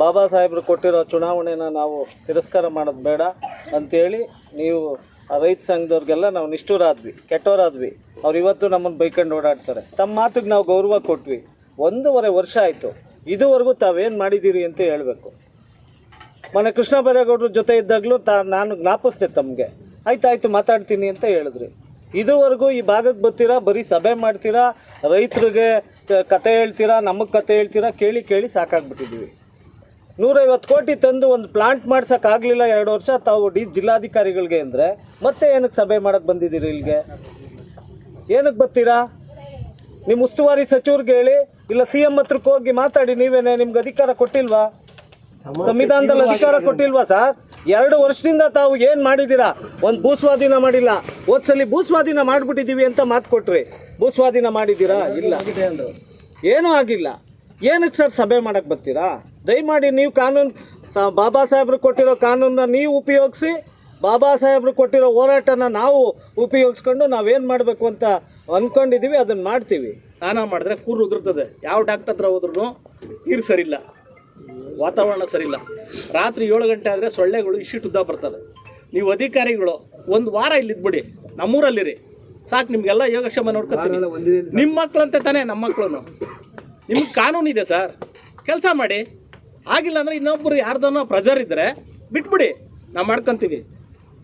ಬಾಬಾ ಸಾಹೇಬರು ಕೊಟ್ಟಿರೋ ಚುನಾವಣೆನ ನಾವು ತಿರಸ್ಕಾರ ಮಾಡೋದು ಬೇಡ ಅಂಥೇಳಿ ನೀವು ಆ ರೈತ ಸಂಘದವ್ರಿಗೆಲ್ಲ ನಾವು ನಿಷ್ಠುರಾದ್ವಿ ಕೆಟ್ಟವರಾದ್ವಿ ಅವ್ರು ಇವತ್ತು ನಮ್ಮನ್ನು ಬೈಕೊಂಡು ಓಡಾಡ್ತಾರೆ. ತಮ್ಮ ಮಾತಿಗೆ ನಾವು ಗೌರವ ಕೊಟ್ವಿ. ಒಂದೂವರೆ ವರ್ಷ ಆಯಿತು. ಇದುವರೆಗೂ ತಾವೇನು ಮಾಡಿದ್ದೀರಿ ಅಂತ ಹೇಳಬೇಕು. ಮನೆ ಕೃಷ್ಣ ಬೈರೇಗೌಡರ ಜೊತೆ ಇದ್ದಾಗಲೂ ತಾ ನಾನು ಜ್ಞಾಪಿಸ್ದೆ ತಮಗೆ. ಆಯ್ತಾಯ್ತು ಮಾತಾಡ್ತೀನಿ ಅಂತ ಹೇಳಿದ್ರಿ. ಇದುವರೆಗೂ ಈ ಭಾಗಕ್ಕೆ ಬರ್ತೀರಾ, ಬರೀ ಸಭೆ ಮಾಡ್ತೀರಾ, ರೈತರಿಗೆ ಕತೆ ಹೇಳ್ತೀರಾ, ನಮಗೆ ಕತೆ ಹೇಳ್ತೀರಾ ಕೇಳಿ ಕೇಳಿ ಸಾಕಾಗ್ಬಿಟ್ಟಿದ್ದೀವಿ ನೂರೈವತ್ತು ಕೋಟಿ ತಂದು ಒಂದು ಪ್ಲಾಂಟ್ ಮಾಡ್ಸೋಕ್ಕಾಗಲಿಲ್ಲ ಎರಡು ವರ್ಷ ತಾವು ಡಿ ಜಿಲ್ಲಾಧಿಕಾರಿಗಳಿಗೆ ಅಂದರೆ. ಮತ್ತೆ ಏನಕ್ಕೆ ಸಭೆ ಮಾಡೋಕ್ಕೆ ಬಂದಿದ್ದೀರಿ ಇಲ್ಲಿಗೆ? ಏನಕ್ಕೆ ಬರ್ತೀರಾ? ನಿಮ್ಮ ಉಸ್ತುವಾರಿ ಸಚಿವ್ರಿಗೆ ಹೇಳಿ ಇಲ್ಲ ಸಿ ಎಂ ಹತ್ರಕ್ಕೆ ಹೋಗಿ ಮಾತಾಡಿ ನೀವೇನೆ ನಿಮ್ಗೆ ಅಧಿಕಾರ ಕೊಟ್ಟಿಲ್ವಾ? ಸಂವಿಧಾನದಲ್ಲಿ ಅಧಿಕಾರ ಕೊಟ್ಟಿಲ್ವಾ ಸರ್? ಎರಡು ವರ್ಷದಿಂದ ತಾವು ಏನು ಮಾಡಿದ್ದೀರಾ? ಒಂದು ಭೂಸ್ವಾಧೀನ ಮಾಡಿಲ್ಲ. ಹೋದ್ಸಲಿ ಭೂಸ್ವಾಧೀನ ಮಾಡಿಬಿಟ್ಟಿದ್ದೀವಿ ಅಂತ ಮಾತು ಕೊಟ್ರಿ. ಭೂಸ್ವಾಧೀನ ಮಾಡಿದ್ದೀರಾ? ಇಲ್ಲ. ಏನೂ ಆಗಿಲ್ಲ. ಏನಕ್ಕೆ ಸರ್ ಸಭೆ ಮಾಡಕ್ಕೆ ಬರ್ತೀರಾ? ದಯಮಾಡಿ ನೀವು ಕಾನೂನು ಬಾಬಾ ಸಾಹೇಬ್ರು ಕೊಟ್ಟಿರೋ ಕಾನೂನನ್ನ ನೀವು ಉಪಯೋಗಿಸಿ ಬಾಬಾ ಸಾಹೇಬ್ರು ಕೊಟ್ಟಿರೋ ಹೋರಾಟನ ನಾವು ಉಪಯೋಗಿಸ್ಕೊಂಡು ನಾವೇನು ಮಾಡಬೇಕು ಅಂತ ಅಂದ್ಕೊಂಡಿದ್ದೀವಿ ಅದನ್ನು ಮಾಡ್ತೀವಿ. ಸ್ನಾನ ಮಾಡಿದ್ರೆ ಕೂರು ಉದುರ್ತದೆ. ಯಾವ ಡಾಕ್ಟರ್ ಹತ್ರ ಹೋದ್ರೂ ನೀರು ಸರಿಲ್ಲ. ವಾತಾವರಣ ಸರಿಲ್ಲ. ರಾತ್ರಿ ಏಳು ಗಂಟೆ ಆದರೆ ಸೊಳ್ಳೆಗಳು ಇಷ್ಟಿಟ್ಟು ಉದ್ದ ಬರ್ತದೆ. ನೀವು ಅಧಿಕಾರಿಗಳು ಒಂದು ವಾರ ಇಲ್ಲಿ ಇದ್ಬಿಡಿ ನಮ್ಮೂರಲ್ಲಿರಿ. ಸಾಕು ನಿಮಗೆಲ್ಲ ಯೋಗಕ್ಷೇಮ ನೋಡ್ಕೊತೀನಿ. ನಿಮ್ಮ ಮಕ್ಕಳಂತೆ ತಾನೇ ನಮ್ಮ ಮಕ್ಕಳು ನಿಮ್ಗೆ ಕಾನೂನಿದೆ ಇದೆ ಸರ್. ಕೆಲಸ ಮಾಡಿ. ಆಗಿಲ್ಲ ಅಂದರೆ ಇನ್ನೊಬ್ಬರು ಯಾರ್ದನೋ ಪ್ರೆಜರ್ ಇದ್ದರೆ ಬಿಟ್ಬಿಡಿ. ನಾವು ಮಾಡ್ಕೊತೀವಿ.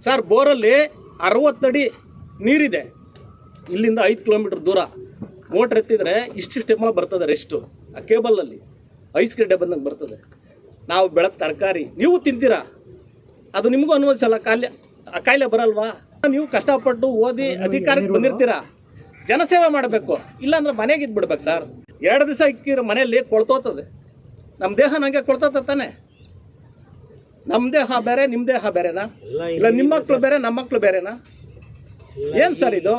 ಸರ್ ಬೋರಲ್ಲಿ ಅರವತ್ತಡಿ ನೀರಿದೆ. ಇಲ್ಲಿಂದ ಐದು ಕಿಲೋಮೀಟರ್ ದೂರ. ಮೋಟ್ರ್ ಎತ್ತಿದ್ರೆ ಇಷ್ಟಿಷ್ಟು ಎಮ್ಮ ಬರ್ತದೆ ರೆಸ್ಟು ಆ ಕೇಬಲಲ್ಲಿ ಐಸ್ ಗಡ್ಡೆ ಬಂದಂಗೆ ಬರ್ತದೆ. ನಾವು ಬೆಳಗ್ಗೆ ತರಕಾರಿ ನೀವು ತಿಂತೀರಾ? ಅದು ನಿಮಗೂ ಅನ್ವಯಿಸಲ್ಲ ಕಾಯಿಲೆ ಆ ಕಾಯಿಲೆ ಬರಲ್ವಾ? ನೀವು ಕಷ್ಟಪಟ್ಟು ಓದಿ ಅಧಿಕಾರಕ್ಕೆ ಬಂದಿರ್ತೀರಾ? ಜನಸೇವೆ ಮಾಡಬೇಕು. ಇಲ್ಲಾಂದ್ರೆ ಮನೆಗೆ ಇದ್ಬಿಡ್ಬೇಕು ಸರ್ ಎರಡು ದಿವಸ ಇಕ್ಕಿರೋ ಮನೆಯಲ್ಲಿ ಕೊಳ್ತೋತದೆ ನಮ್ಮ ದೇಹ ನನಗೆ ಕೊಳ್ತೋತ ತಾನೆ. ನಮ್ಮ ದೇಹ ಬೇರೆ ನಿಮ್ಮ ದೇಹ ಬೇರೆನಾ? ಇಲ್ಲ ನಿಮ್ಮ ಮಕ್ಕಳು ಬೇರೆ ನಮ್ಮ ಮಕ್ಕಳು ಬೇರೆನಾ? ಏನು ಸರ್ ಇದು?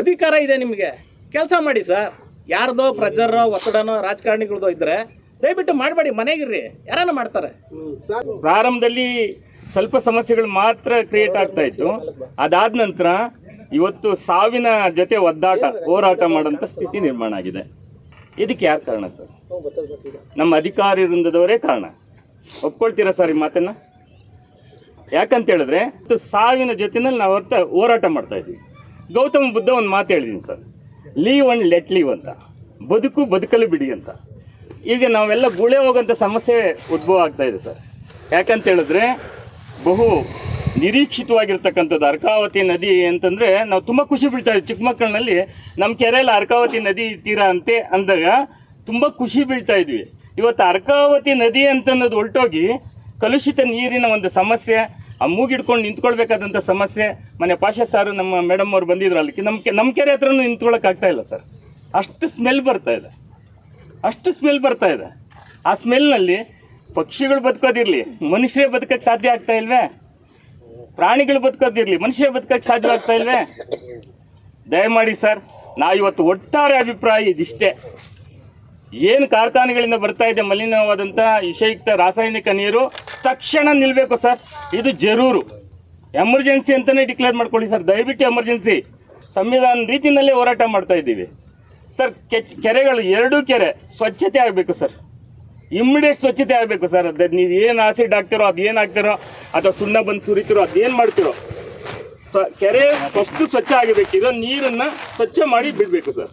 ಅಧಿಕಾರ ಇದೆ ನಿಮಗೆ. ಕೆಲಸ ಮಾಡಿ ಸರ್. ಯಾರ್ದೋ ಪ್ರಜರೋ ಒತ್ತಡನೋ ರಾಜಕಾರಣಿಗಳದೋ ಇದ್ರೆ ದಯವಿಟ್ಟು ಮಾಡಬೇಡಿ ಮನೆಗಿರ್ರಿ. ಯಾರನ್ನ ಮಾಡ್ತಾರೆ? ಪ್ರಾರಂಭದಲ್ಲಿ ಸ್ವಲ್ಪ ಸಮಸ್ಯೆಗಳು ಮಾತ್ರ ಕ್ರಿಯೇಟ್ ಆಗ್ತಾ ಇತ್ತು. ಅದಾದ ನಂತರ ಇವತ್ತು ಸಾವಿನ ಜೊತೆ ಒದ್ದಾಟ ಹೋರಾಟ ಮಾಡುವಂಥ ಸ್ಥಿತಿ ನಿರ್ಮಾಣ ಆಗಿದೆ. ಇದಕ್ಕೆ ಯಾರು ಕಾರಣ ಸರ್? ನಮ್ಮ ಅಧಿಕಾರಿ ವೃಂದದವರೇ ಕಾರಣ. ಒಪ್ಕೊಳ್ತೀರಾ ಸರ್ ಈ ಮಾತನ್ನ? ಯಾಕಂತ ಹೇಳಿದ್ರೆ ಸಾವಿನ ಜೊತೆನಲ್ಲಿ ನಾವು ಅರ್ಥ ಹೋರಾಟ ಮಾಡ್ತಾ ಇದ್ದೀವಿ. ಗೌತಮ ಬುದ್ಧ ಒಂದು ಮಾತು ಹೇಳಿದ್ದೀನಿ sir. Live and let live ಅಂತ. ಬದುಕು ಬದುಕಲು ಬಿಡಿ ಅಂತ. ಈಗ ನಾವೆಲ್ಲ ಗುಳೆ ಹೋಗೋಂಥ ಸಮಸ್ಯೆ ಉದ್ಭವ ಆಗ್ತಾ ಇದೆ ಸರ್. ಯಾಕಂತ ಹೇಳಿದ್ರೆ, ಬಹು ನಿರೀಕ್ಷಿತವಾಗಿರ್ತಕ್ಕಂಥದ್ದು ಅರ್ಕಾವತಿ ನದಿ ಅಂತಂದರೆ ನಾವು ತುಂಬ ಖುಷಿ ಬೀಳ್ತಾ ಇದ್ವಿ ಚಿಕ್ಕ ಮಕ್ಕಳಲ್ಲಿ ನಮ್ಮ ಕೆರೆಯಲ್ಲಿ ಅರ್ಕಾವತಿ ನದಿ ತೀರ ಅಂತೆ ಅಂದಾಗ ತುಂಬ ಖುಷಿ ಬೀಳ್ತಾ ಇದ್ವಿ. ಇವತ್ತು ಅರ್ಕಾವತಿ ನದಿ ಅಂತ ಅನ್ನೋದು ಹೊರಟೋಗಿ ಕಲುಷಿತ ನೀರಿನ ಒಂದು ಸಮಸ್ಯೆ, ಆ ಮೂಗಿಡ್ಕೊಂಡು ನಿಂತ್ಕೊಳ್ಬೇಕಾದಂಥ ಸಮಸ್ಯೆ. ಮನೆ ಪಾಷ ಸಾರು ನಮ್ಮ ಮೇಡಮ್ ಅವ್ರು ಬಂದಿದ್ರು ಅಲ್ಲಿ ನಮ್ಮ ನಮ್ಮ ಕೆರೆ ಹತ್ರನೂ ನಿಂತ್ಕೊಳ್ಳೋಕೆ ಆಗ್ತಾ ಇಲ್ಲ ಸರ್. ಅಷ್ಟು ಸ್ಮೆಲ್ ಬರ್ತಾ ಇದೆ. ಅಷ್ಟು ಸ್ಮೆಲ್ ಬರ್ತಾ ಇದೆ. ಆ ಸ್ಮೆಲ್ನಲ್ಲಿ ಪಕ್ಷಿಗಳು ಬದುಕೋದಿರಲಿ. ಮನುಷ್ಯರೇ ಬದುಕೋಕ್ಕೆ ಸಾಧ್ಯ ಆಗ್ತಾ ಇಲ್ವೇ? ಪ್ರಾಣಿಗಳು ಬದುಕೋದಿರಲಿ, ಮನುಷ್ಯ ಬದುಕಕ್ಕೆ ಸಾಧ್ಯ ಆಗ್ತಾ ಇಲ್ವೇ? ದಯಮಾಡಿ ಸರ್, ನಾ ಇವತ್ತು ಒಟ್ಟಾರೆ ಅಭಿಪ್ರಾಯ ಇದಿಷ್ಟೇ. ಏನು ಕಾರ್ಖಾನೆಗಳಿಂದ ಬರ್ತಾ ಇದೆ ಮಲಿನವಾದಂಥ ವಿಷಯುಕ್ತ ರಾಸಾಯನಿಕ ನೀರು ತಕ್ಷಣ ನಿಲ್ಲಬೇಕು ಸರ್. ಇದು ಜರೂರು. ಎಮರ್ಜೆನ್ಸಿ ಅಂತಲೇ ಡಿಕ್ಲೇರ್ ಮಾಡ್ಕೊಳ್ಳಿ ಸರ್. ದಯವಿಟ್ಟು ಎಮರ್ಜೆನ್ಸಿ. ಸಂವಿಧಾನ ರೀತಿಯಲ್ಲೇ ಹೋರಾಟ ಮಾಡ್ತಾ ಇದ್ದೀವಿ. ಸರ್, ಕೆಚ್ ಕೆರೆಗಳು ಎರಡೂ ಕೆರೆ, ಸ್ವಚ್ಛತೆ ಆಗಬೇಕು ಸರ್. ಇಮ್ಮಿಡಿಯೇಟ್ ಸ್ವಚ್ಛತೆ ಆಗಬೇಕು ಸರ್. ಅದು ನೀವು ಏನು ಆಸಿಡ್ ಹಾಕ್ತಿರೋ, ಅದು ಏನು ಹಾಕ್ತಿರೋ, ಅಥವಾ ಸುಣ್ಣ ಬಂದು ಸುರಿತಿರೋ ಅದೇನು ಮಾಡ್ತಿರೋ, ಸ, ಕೆರೆ ಫಸ್ಟು ಸ್ವಚ್ಛ ಆಗಬೇಕು ಇರೋ ನೀರನ್ನು ಸ್ವಚ್ಛ ಮಾಡಿ ಬಿಡಬೇಕು ಸರ್.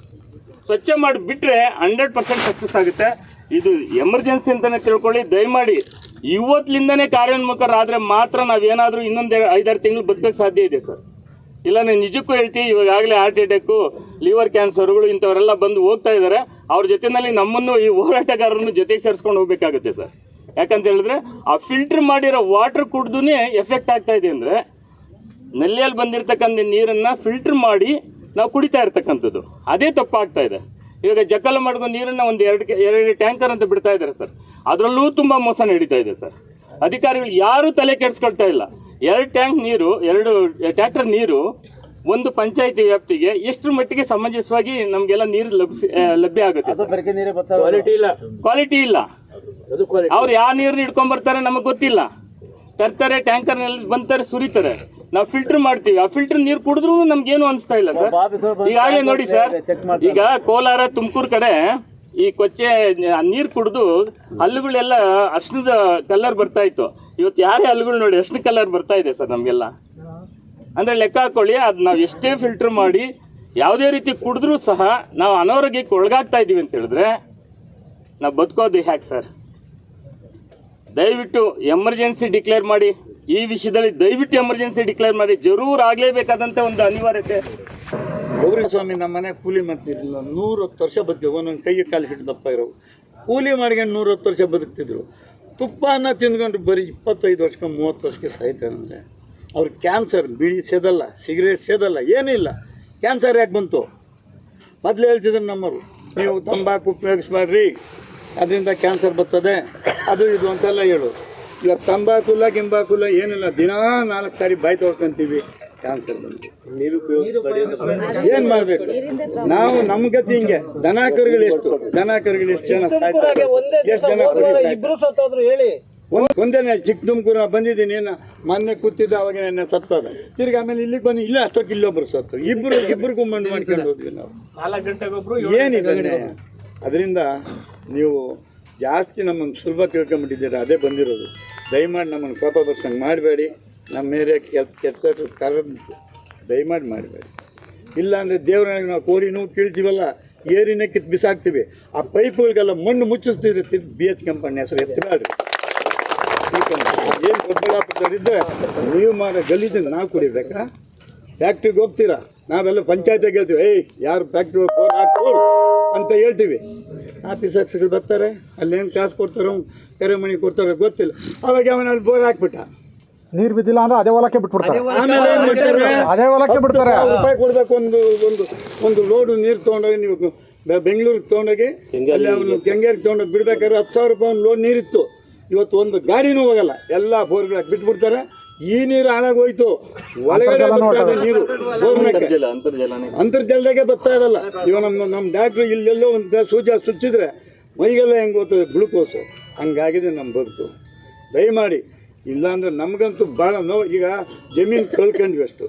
ಸ್ವಚ್ಛ ಮಾಡಿ ಬಿಟ್ಟರೆ ಹಂಡ್ರೆಡ್ ಪರ್ಸೆಂಟ್ ಸಕ್ಸಸ್ ಆಗುತ್ತೆ. ಇದು ಎಮರ್ಜೆನ್ಸಿ ಅಂತಲೇ ತಿಳ್ಕೊಳ್ಳಿ. ದಯಮಾಡಿ ಇವತ್ತಿನಿಂದನೇ ಕಾರ್ಯೋನ್ಮುಖರಾದರೆ ಮಾತ್ರ ನಾವೇನಾದರೂ ಇನ್ನೊಂದು ಐದಾರು ತಿಂಗಳು ಬದುಕೋಕ್ಕೆ ಸಾಧ್ಯ ಇದೆ ಸರ್. ಇಲ್ಲ ನಾನು ನಿಜಕ್ಕೂ ಹೇಳ್ತೀವಿ ಇವಾಗಲೇ ಹಾರ್ಟ್ ಅಟ್ಯಾಕು ಲಿವರ್ ಕ್ಯಾನ್ಸರ್ಗಳು ಇಂಥವರೆಲ್ಲ ಬಂದು ಹೋಗ್ತಾ ಇದ್ದಾರೆ ಅವ್ರ ಜೊತೆನಲ್ಲಿ ನಮ್ಮನ್ನು ಈ ಹೋರಾಟಗಾರರನ್ನು ಜೊತೆಗೆ ಸೇರಿಸ್ಕೊಂಡು ಹೋಗ್ಬೇಕಾಗುತ್ತೆ ಸರ್. ಯಾಕಂತ ಹೇಳಿದ್ರೆ, ಆ ಫಿಲ್ಟರ್ ಮಾಡಿರೋ ವಾಟರ್ ಕುಡ್ದು ಎಫೆಕ್ಟ್ ಆಗ್ತಾ ಇದೆ ಅಂದರೆ ನಲ್ಲಿಯಲ್ಲಿ ಬಂದಿರತಕ್ಕಂಥ ನೀರನ್ನು ಫಿಲ್ಟರ್ ಮಾಡಿ ನಾವು ಕುಡಿತಾ ಇರ್ತಕ್ಕಂಥದ್ದು. ಅದೇ ತಪ್ಪಾಗ್ತಾ ಇದೆ. ಇವಾಗ ಜಕ್ಕಲ ಮಾಡ್ಕೊಂಡು ನೀರನ್ನು ಒಂದು ಎರಡು ಎರಡು ಟ್ಯಾಂಕರ್ ಅಂತ ಬಿಡ್ತಾ ಇದ್ದಾರೆ ಸರ್. ಅದರಲ್ಲೂ ತುಂಬ ಮೋಸ ನಡೀತಾ ಇದೆ ಸರ್. ಅಧಿಕಾರಿಗಳು ಯಾರೂ ತಲೆ ಕೆಡಿಸ್ಕೊಳ್ತಾ ಇಲ್ಲ. ಎರಡು ಟ್ಯಾಂಕ್ ನೀರು, ಎರಡು ಟ್ಯಾಕ್ಟರ್ ನೀರು ಒಂದು ಪಂಚಾಯತಿ ವ್ಯಾಪ್ತಿಗೆ ಎಷ್ಟು ಮಟ್ಟಿಗೆ ಸಮಂಜಸವಾಗಿ ನಮಗೆಲ್ಲ ನೀರು ಲಭಿಸಿ ಲಭ್ಯ ಆಗುತ್ತೆ ಕ್ವಾಲಿಟಿ ಇಲ್ಲ. ಕ್ವಾಲಿಟಿ ಇಲ್ಲ. ಅವ್ರು ಯಾವ ನೀರನ್ನ ಹಿಡ್ಕೊಂಡ್ ಬರ್ತಾರೆ ನಮಗೆ ಗೊತ್ತಿಲ್ಲ. ತರ್ತಾರೆ ಟ್ಯಾಂಕರ್ನಲ್ಲಿ ಬಂತಾರೆ ಸುರಿತಾರೆ. ನಾವು ಫಿಲ್ಟರ್ ಮಾಡ್ತೀವಿ. ಆ ಫಿಲ್ಟರ್ ನೀರು ಕುಡಿದ್ರು ನಮ್ಗೇನು ಅನಿಸ್ತಾ ಇಲ್ಲ ಸರ್. ಈಗಾಗಲೇ ನೋಡಿ ಸರ್ ಈಗ ಕೋಲಾರ ತುಮಕೂರು ಕಡೆ ಈ ಕೊಚ್ಚೆ ನೀರು ಕುಡಿದು ಹಲ್ಲುಗಳೆಲ್ಲ ಅರ್ಶನದ ಕಲರ್ ಬರ್ತಾ ಇತ್ತು. ಇವತ್ತು ಯಾರೇ ಹಲ್ಲುಗಳು ನೋಡಿ ಅರ್ಶನ ಕಲರ್ ಬರ್ತಾ ಇದೆ ಸರ್ ನಮಗೆಲ್ಲ. ಅಂದರೆ ಲೆಕ್ಕ ಹಾಕೊಳ್ಳಿ, ಅದು ನಾವು ಎಷ್ಟೇ ಫಿಲ್ಟರ್ ಮಾಡಿ, ಯಾವುದೇ ರೀತಿ ಕುಡಿದ್ರೂ ಸಹ ನಾವು ಅನಾರೋಗ್ಯಕ್ಕೆ ಒಳಗಾಗ್ತಾ ಇದ್ದೀವಿ ಅಂತ ಹೇಳಿದ್ರೆ ನಾವು ಬದುಕೋದು ಹ್ಯಾಕ್ ಸರ್. ದಯವಿಟ್ಟು ಎಮರ್ಜೆನ್ಸಿ ಡಿಕ್ಲೇರ್ ಮಾಡಿ, ಈ ವಿಷಯದಲ್ಲಿ ದಯವಿಟ್ಟು ಎಮರ್ಜೆನ್ಸಿ ಡಿಕ್ಲೇರ್ ಮಾಡಿ, ಜರೂರ್ ಆಗಲೇಬೇಕಾದಂಥ ಒಂದು ಅನಿವಾರ್ಯತೆ. ಸ್ವಾಮಿ ನಮ್ಮ ಮನೆ ಕೂಲಿ ಮಾಡ್ತಿರ್ಲಿಲ್ಲ ನೂರ ಹತ್ತು ವರ್ಷ ಬದುಕಿದ್ರು ಒಂದೊಂದು ಕೈಗೆ ಕಾಲು ಹಿಟ್ಟು ದಪ್ಪ ಇರೋ ಕೂಲಿ ಮಾಡ್ಕೊಂಡು ನೂರ ಹತ್ತು ವರ್ಷ ಬದುಕ್ತಿದ್ರು. ತುಪ್ಪನ ತಿಂದ್ಕೊಂಡು ಬರೀ ಇಪ್ಪತ್ತೈದು ವರ್ಷಕ್ಕೆ ಮೂವತ್ತು ವರ್ಷಕ್ಕೆ ಸಾಯ್ತಾರೆ ಅಂದರೆ. ಅವ್ರು ಕ್ಯಾನ್ಸರ್ ಬಿಡಿ ಸೇದಲ್ಲ ಸಿಗರೇಟ್ ಸೇದಲ್ಲ ಏನಿಲ್ಲ. ಕ್ಯಾನ್ಸರ್ ಯಾಕೆ ಬಂತು? ಮೊದಲು ಹೇಳ್ತಿದ್ರು ನಮ್ಮವರು ನೀವು ತಂಬಾಕು ಉಪಯೋಗಿಸ್ಬಾರ್ರಿ ಅದರಿಂದ ಕ್ಯಾನ್ಸರ್ ಬರ್ತದೆ ಅದು ಇದು ಅಂತೆಲ್ಲ ಹೇಳು. ಈಗ ತಂಬಾಕುಲ ಕಿಂಬಾಕುಲ್ಲ ಏನಿಲ್ಲ ದಿನಾ ನಾಲ್ಕು ಸಾರಿ ಬಾಯಿ ತೊಳ್ಕೊಂತೀವಿ ಕ್ಯಾನ್ಸರ್ ಬಂದು ಏನು ಮಾಡಬೇಕು? ನಾವು ನಮ್ಮ ಗತಿ ಹಿಂಗೆ. ದನ ಕರುಗಳು ಎಷ್ಟು? ದನ ಕರುಗಳು ಎಷ್ಟು ಜನ ಸಾಯ್ತಾರೆ? ಎಷ್ಟು ಜನ ಕುರಿ ಇಬ್ರು ಸತ್ತೋದ್ರು ಹೇಳಿ. ಒಂದೇನೆ ಚಿಕ್ಕ ತುಮಕೂರು ಬಂದಿದ್ದೀನಿ. ಮೊನ್ನೆ ಕೂತಿದ್ದ ಅವಾಗ ನನ್ನ ಸತ್ತದ. ತಿರ್ಗಿ ಆಮೇಲೆ ಇಲ್ಲಿಗೆ ಬಂದು ಇಲ್ಲ ಅಷ್ಟೊತ್ತು ಇಲ್ಲೊಬ್ರು ಸತ್ತು. ಇಬ್ರು ಇಬ್ರು ಗುಮ್ಮಂಡು ಮಾಡ್ಕೊಂಡು ಹೋದ್ವಿ ನಾವು. ನಾಲ್ಕು ಗಂಟೆಗೊಬ್ರು ಏನಿದೆ ಅದರಿಂದ ನೀವು ಜಾಸ್ತಿ ನಮ್ಮನ್ನು ಸುಲಭ ತಿಳ್ಕೊಂಬಿಟ್ಟಿದ್ದೀರ ಅದೇ ಬಂದಿರೋದು. ದಯಮಾಡಿ ನಮ್ಮನ್ನು ಕೋಪ ಬರ್ಸಂಗೆ ಮಾಡಬೇಡಿ. ನಮ್ಮ ಮೇಲೆ ಕೆಟ್ಟ ಕೆಟ್ಟ ಕರ ದಯಮಾಡಿ ಮಾಡಬೇಡಿ. ಇಲ್ಲ ಅಂದರೆ ದೇವ್ರನಾಗ ನಾವು ಕೋರಿನೂ ಕೀಳ್ತೀವಲ್ಲ ಏರಿನ ಕಿತ್ತು ಬಿಸಾಕ್ತೀವಿ. ಆ ಪೈಪ್ಗಳಿಗೆಲ್ಲ ಮಣ್ಣು ಮುಚ್ಚಿಸ್ತಿದ್ರೆ ಬಿ ಎಚ್ ಕಂಪನಿ ಹೆಸರು ಎತ್ತಬೇಡ್ರಿ ಏನು ದೊಡ್ಡಬಳ್ಳಾಪುರದಲ್ಲಿದ್ದರೆ ನೀವು ಮಾಡೋ ಗಲೀಜಿಂದ ನಾವು ಕುಡಿಬೇಕಾ ಫ್ಯಾಕ್ಟ್ರಿಗೆ ಹೋಗ್ತೀರಾ? ನಾವೆಲ್ಲ ಪಂಚಾಯತಿಗೆ ಹೇಳ್ತೀವಿ ಏಯ್ ಯಾರು ಫ್ಯಾಕ್ಟ್ರಿ ಫೋನ್ ಹಾಕ್ಬೋದು ಅಂತ ಹೇಳ್ತೀವಿ. ಆಫೀಸರ್ಸ್ಗಳು ಬರ್ತಾರೆ ಅಲ್ಲೇನು ಕಾಸು ಕೊಡ್ತಾರೋ ಕರೆ ಮಣಿ ಕೊಡ್ತಾರೋ ಗೊತ್ತಿಲ್ಲ. ಅವಾಗ ಅವನ ಅಲ್ಲಿ ಬೋರ್ ಹಾಕ್ಬಿಟ್ಟ? ನೀರು ಬಿದ್ದಿಲ್ಲ ಅಂದ್ರೆ ಅದೇ ಹೊಲಕ್ಕೆ ಬಿಟ್ಬಿಡ್ತಾರೆ. ಆಮೇಲೆ ಏನು ಮಾಡ್ತಾರೆ? ಅದೇ ಹೊಲಕ್ಕೆ ಬಿಡ್ತಾರೆ. ರೂಪಾಯಿ ಕೊಡ್ಬೇಕು ಒಂದು ಒಂದು ಒಂದು ಲೋಡು ನೀರು ತೊಗೊಂಡೋಗಿ ನೀವು ಬೆ- ಬೆಂಗಳೂರಿಗೆ ತೊಗೊಂಡೋಗಿ ಅಲ್ಲಿ ಅವನು ಕೆಂಗೇರಿಗೆ ತೊಗೊಂಡೋಗಿ ಬಿಡ್ಬೇಕಾದ್ರೆ ಹತ್ತು ಸಾವಿರ ರೂಪಾಯಿ ಒಂದು ಲೋಡ್ ನೀರಿತ್ತು. ಇವತ್ತು ಒಂದು ಗಾಡಿನೂ ಹೋಗಲ್ಲ. ಎಲ್ಲ ಬೋರ್ಗಳ ಬಿಟ್ಬಿಡ್ತಾರೆ. ಈ ನೀರು ಹಾಳಾಗೋಯ್ತು ಒಳಗಡೆ ಬರ್ತಾ ಇದೆ ನೀರು. ಅಂತರ್ಜಲದಾಗೆ ಬರ್ತಾ ಇರಲ್ಲ. ಇವ ನಮ್ಮ ನಮ್ಮ ಡಾಕ್ಟ್ರು ಇಲ್ಲೆಲ್ಲೋ ಒಂದು ಸೂಜ ಸುಚ್ಚಿದ್ರೆ ಮೈಗೆಲ್ಲ ಹೆಂಗೆ ಹೋಗ್ತದೆ ಗ್ಲುಕೋಸು. ಹಂಗಾಗಿದೆ ನಮ್ಮ ಬದುಕು. ದಯಮಾಡಿ ಇಲ್ಲಾಂದ್ರೆ ನಮಗಂತೂ ಭಾಳ ನೋವು. ಈಗ ಜಮೀನು ಕಳ್ಕೊಂಡ್ವಿ ಅಷ್ಟು.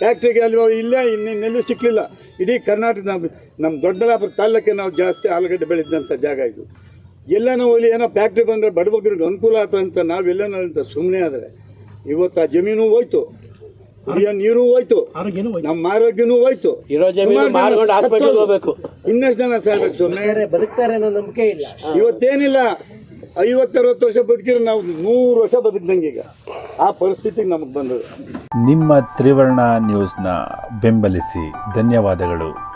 ಫ್ಯಾಕ್ಟ್ರಿಗೆ ಅಲ್ಲಿ ಇಲ್ಲ ಇನ್ನೆಲ್ಲೂ ಸಿಕ್ಕಲಿಲ್ಲ ಇಡೀ ಕರ್ನಾಟಕ ನಮ್ಮ ನಮ್ಮ ದೊಡ್ಡಬಳ್ಳಾಪುರ ತಾಲೂಕಿಗೆ ನಾವು ಜಾಸ್ತಿ ಆಲೂಗಡ್ಡೆ ಬೆಳೆದಂಥ ಜಾಗ ಇದು. ಎಲ್ಲನೂ ಹೋಗ್ಲಿ ಏನೋ ಫ್ಯಾಕ್ಟ್ರಿ ಬಂದರೆ ಬಡಬಗ್ರಿಗೆ ಅನುಕೂಲ ಆಯ್ತು ಅಂತ ನಾವೆಲ್ಲನೂ ಅಂತ ಸುಮ್ಮನೆ ಆದರೆ. ಇವತ್ತು ಆ ಜಮೀನು ಹೋಯ್ತು ಕುಡಿಯೋ ನೀರು ಹೋಯ್ತು ನಮ್ಮ ಆರೋಗ್ಯನೂ ಹೋಯ್ತು. ಇನ್ನಷ್ಟು ಜನ ಸಾಯ್ಬೇಕು ಸುಮ್ಮನೆ ಬದುಕ್ತಾರೆ ಅನ್ನೋ ನಂಬಿಕೆ ಇಲ್ಲ. ಇವತ್ತೇನಿಲ್ಲ ಐವತ್ತರವತ್ತು ವರ್ಷ ಬದುಕಿರೋ ನಾವು ನೂರು ವರ್ಷ ಬದುಕಿದಂಗೆ ಈಗ. ಆ ಪರಿಸ್ಥಿತಿಗೆ ನಮಗೆ ಬಂದದ್ದು. ನಿಮ್ಮ ತ್ರಿವರ್ಣ ನ್ಯೂಸ್ನ ಬೆಂಬಲಿಸಿ ಧನ್ಯವಾದಗಳು.